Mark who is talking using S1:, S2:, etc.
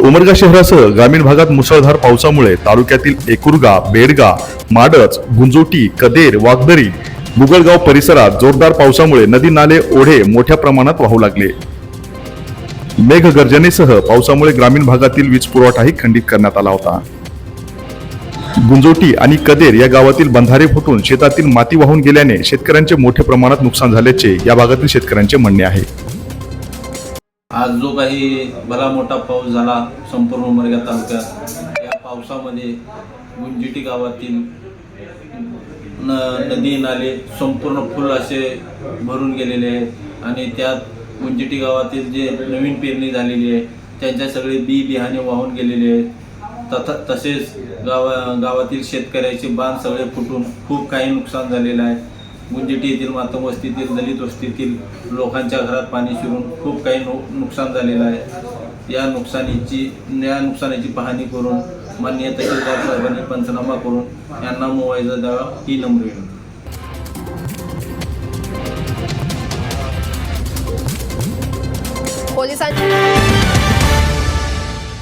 S1: उमरगा शहरासह ग्रामीण भागात मुसळधार पावसामुळे तालुक्यातील एकुरगा बेडगा माडच गुंजोटी कदेर वाघदरी मुगळगाव परिसरात जोरदार पावसामुळे नदी नाले ओढे मोठ्या प्रमाणात वाहू लागले. मेघगर्जनेसह पावसामुळे ग्रामीण भागातील वीज पुरवठाही खंडित करण्यात आला होता. गुंजोटी आणि कदेर या गावातील बंधारे फुटून शेतातील माती वाहून गेल्याने शेतकऱ्यांचे मोठ्या प्रमाणात नुकसान झाल्याचे या भागातील शेतकऱ्यांचे म्हणणे आहे.
S2: आज जो काही भला मोठा पाऊस झाला संपूर्ण उमरगा तालुक्यात या पावसामध्ये गुंजिटी गावातील न नदी नाले संपूर्ण फुल असे भरून गेलेले आहेत. आणि त्यात गुंजिटी गावातील जे नवीन पेरणी झालेली आहे त्यांच्या सगळे बी बिहाणे वाहून गेलेले आहेत. तथा तसेच गावा गावातील शेतकऱ्याचे बांध सगळे फुटून खूप काही नुकसान झालेलं आहे. गुंजेटी येथील मातम वस्तीतील दलित वस्तीतील लोकांच्या घरात पाणी शिरून खूप काही नु नुकसान झालेलं आहे. या नुकसानीची या नुकसानीची पाहणी करून मान्य तहसीलदार साहेबांनी पंचनामा करून यांना मुआवजा द्यावा ही नम्र विनंती.
S3: पोलिसांची